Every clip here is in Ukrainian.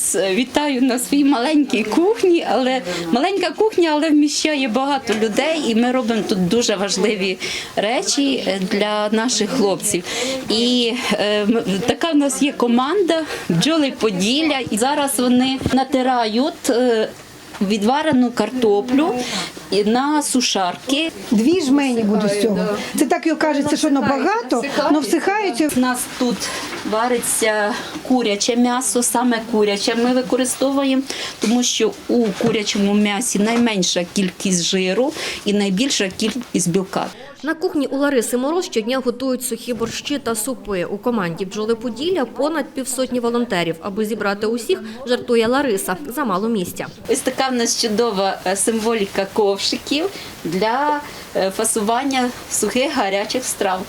вас е, вітаю на своїй маленькій кухні, але маленька кухня, але вміщає багато людей, і ми робимо тут дуже важливі речі е, для наших хлопців. І е, така в нас є команда бджоли Поділля, і зараз вони натирають. е, Відварену картоплю і на сушарки. Дві жмені будуть з цього. Це так і кажеться, що воно багато, але всихаються. У нас тут вариться куряче м'ясо, саме куряче ми використовуємо, тому що у курячому м'ясі найменша кількість жиру і найбільша кількість білка. На кухні у Лариси Мороз щодня готують сухі борщі та супи. У команді бджоли Поділля понад півсотні волонтерів. Аби зібрати усіх, жартує Лариса. Замало місця. Ось така в нас чудова е, символіка ковшиків для е, фасування сухих гарячих страв.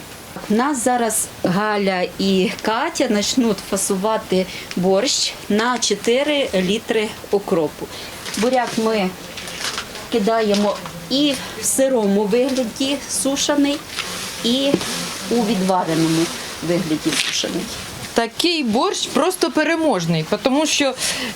У нас зараз Галя і Катя почнуть фасувати борщ на 4 літри окропу. Буряк ми кидаємо і в сирому вигляді сушений, і у відвареному вигляді сушений. Такий борщ просто переможний, тому що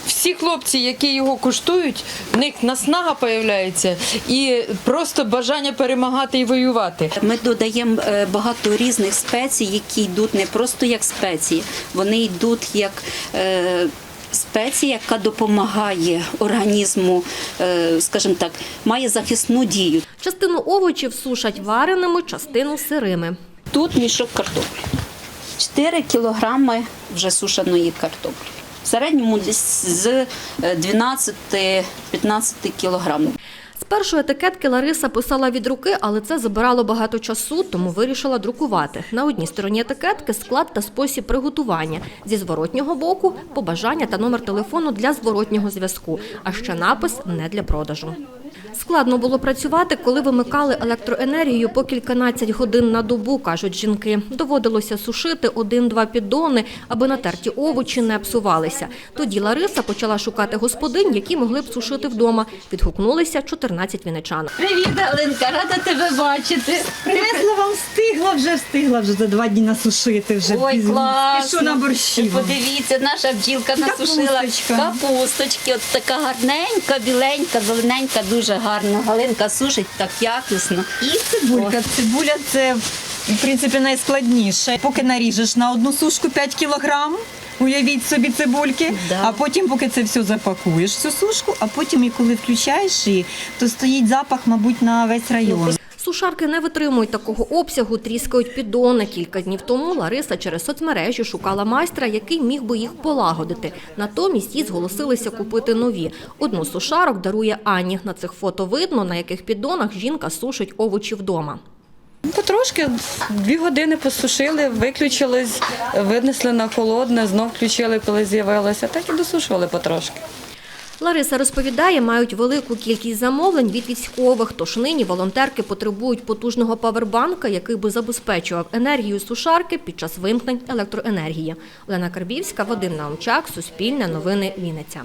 всі хлопці, які його куштують, в них наснага появляється і просто бажання перемагати і воювати. Ми додаємо е, багато різних спецій, які йдуть не просто як спеції, вони йдуть як е, спеція, яка допомагає організму, е, скажімо так, має захисну дію. Частину овочів сушать вареними, частину сирими. Тут мішок картоплі. 4 кілограми вже сушеної картоплі. В середньому десь з е, 12-15 кілограмів. З першої етикетки Лариса писала від руки, але це забирало багато часу, тому вирішила друкувати. На одній стороні етикетки склад та спосіб приготування. Зі зворотнього боку побажання та номер телефону для зворотнього зв'язку, а ще напис не для продажу. Складно було працювати, коли вимикали електроенергію по кільканадцять годин на добу, кажуть жінки. Доводилося сушити один-два піддони, аби натерті овочі не псувалися. Тоді Лариса почала шукати господинь, які могли б сушити вдома. Відгукнулися 14 віничан. Привіт, Галинка, рада тебе бачити. Привезла вам встигла вже, встигла вже за два дні насушити вже. Ой, класно. На борщі. Подивіться, наша бджілка насушила капусточки. От така гарненька, біленька, зелененька, дуже гарна. Галинка сушить так якісно. І цибулька. Цибуля це, в принципі, найскладніше. Поки наріжеш на одну сушку 5 кілограм, уявіть собі цибульки, Да. а потім, поки це все запакуєш, цю сушку, а потім, і коли включаєш її, то стоїть запах, мабуть, на весь район. Сушарки не витримують такого обсягу, тріскають піддони. Кілька днів тому Лариса через соцмережі шукала майстра, який міг би їх полагодити. Натомість їй зголосилися купити нові. Одну сушарок дарує Ані. На цих фото видно, на яких піддонах жінка сушить овочі вдома. Потрошки дві години посушили, виключились, винесли на холодне, знов включили, коли з'явилося. Так і досушували потрошки. Лариса розповідає, мають велику кількість замовлень від військових, тож нині волонтерки потребують потужного павербанка, який би забезпечував енергію сушарки під час вимкнень електроенергії. Олена Карбівська, Вадим Наумчак, Суспільне новини, Вінниця.